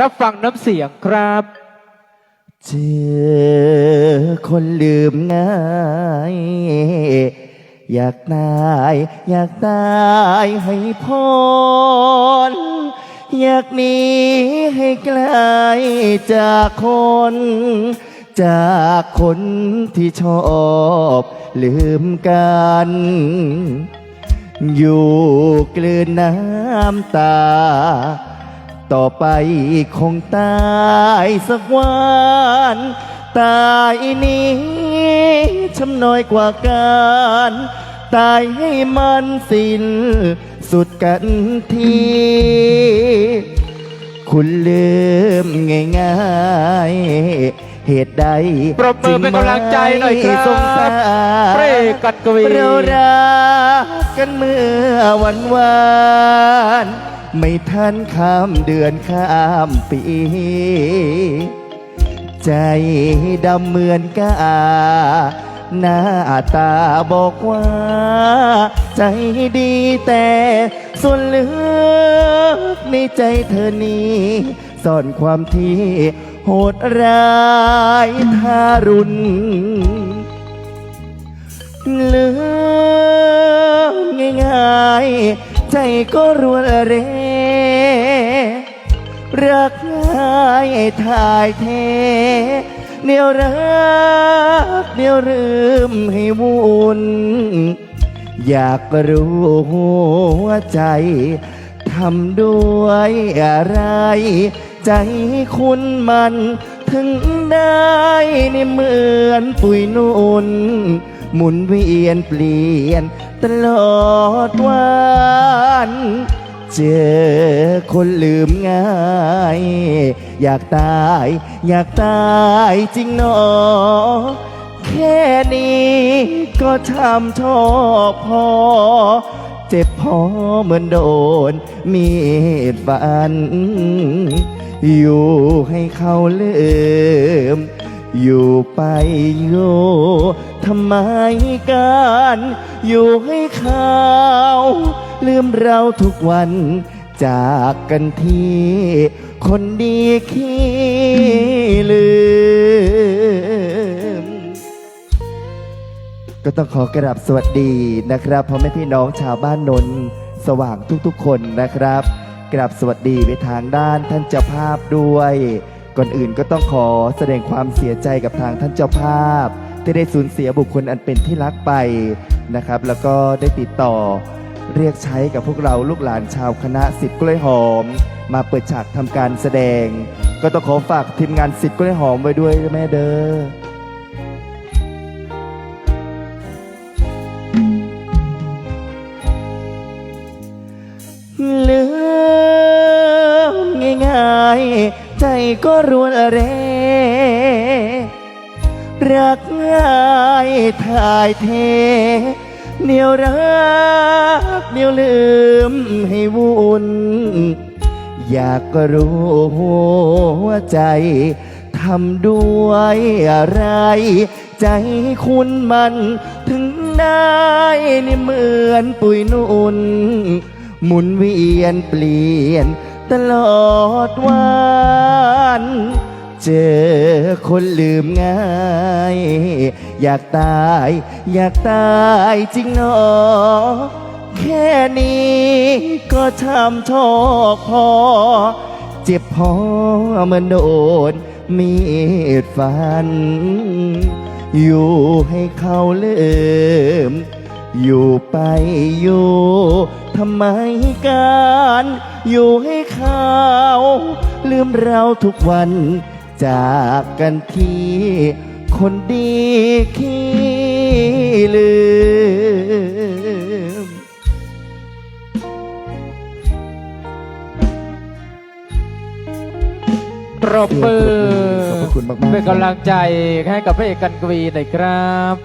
รับฟังน้ำเสียงครับ เจอคนลืมง่าย อยากตาย อยากตายให้พ้นอยากหนีให้ไกลจากคน จากคนที่ชอบลืมกัน อยู่กลืนน้ำตา ต่อไปคงตายสักวันตายนี้ช้ำน้อยกว่าการ ตายให้มันสิ้นสุดกันที คุณลืมง่ายๆ เหตุใดปรบมือเป็นกำลังใจหน่อยครับจึงไม่สงสารเปรกันกวีเรารักกันเมื่อวันวาน ไม่ทันข้ามเดือนข้ามปี ใจดำเหมือนกาหน้าตาบอกว่า ใจดีแต่ส่วนลึกในใจเธอนี้ซ่อนความที่โหดร้ายทารุณเลืมง่ายๆ ใจก็รวนเร รักง่ายถ่ายเทเดียวรักเดียวลืมให้วุ่น อยากรู้หัวใจทำด้วยอะไร ใจคุณมันถึงได้ในเหมือนปุยนุ่น หมุนเวียนเปลี่ยนตลอดวัน เจอคนลืมง่าย อยากตาย อยากตายจริงหนอ แค่นี้ก็ทำชอพอ เจ็บพอเหมือนโดน มีดฟัน อยู่ให้เขาลืม อยู่ไปอยู่ทำไมกัน อยู่ให้เขา ลืมเราทุกวัน จากกันที่คนดีขี้ลืม ก็ต้องขอกราบสวัสดีนะครับพ่อแม่พี่น้องชาวบ้านนนสว่างทุกๆคนนะครับกราบสวัสดีไปทางด้านท่านเจ้าภาพด้วย ก่อนอื่นก็ต้องขอแสดงความเสียใจกับทางท่านเจ้าภาพ ที่ได้สูญเสียบุคคลอันเป็นที่รักไปนะครับ แล้วก็ได้ติดต่อ เรียกใช้กับพวกเราลูกหลานชาวคณะสิทธิ์กล้วยหอม มาเปิดฉากทำการแสดง ก็ต้องขอฝากทีมงานสิทธิ์กล้วยหอมไว้ด้วยแม่เด้อลืมง่ายๆ ใจก็รวนเร รักง่ายถ่ายเท เดียวรักเดียวลืมให้วุ่น อยากก็รู้หัวใจทำด้วยอะไร ใจคุณมันถึงได้นี่เหมือนปุยนุ่น หมุนเวียนเปลี่ยนตลอดวัน เจอคนลืมง่าย อยากตาย อยากตายจริงหนอ แค่นี้ก็ทำชอกพอ เจ็บพอเหมือนโดนมีดฟัน อยู่ให้เขาลืม อยู่ไปอยู่ทำไมการ อยู่ให้เขา ลืมเราทุกวัน จากกันที่คนดีขี้ลืม ปรบมือขอบพระคุณมากๆ เป็นกำลังใจให้กับพระเอกกันกวีหน่อยครับ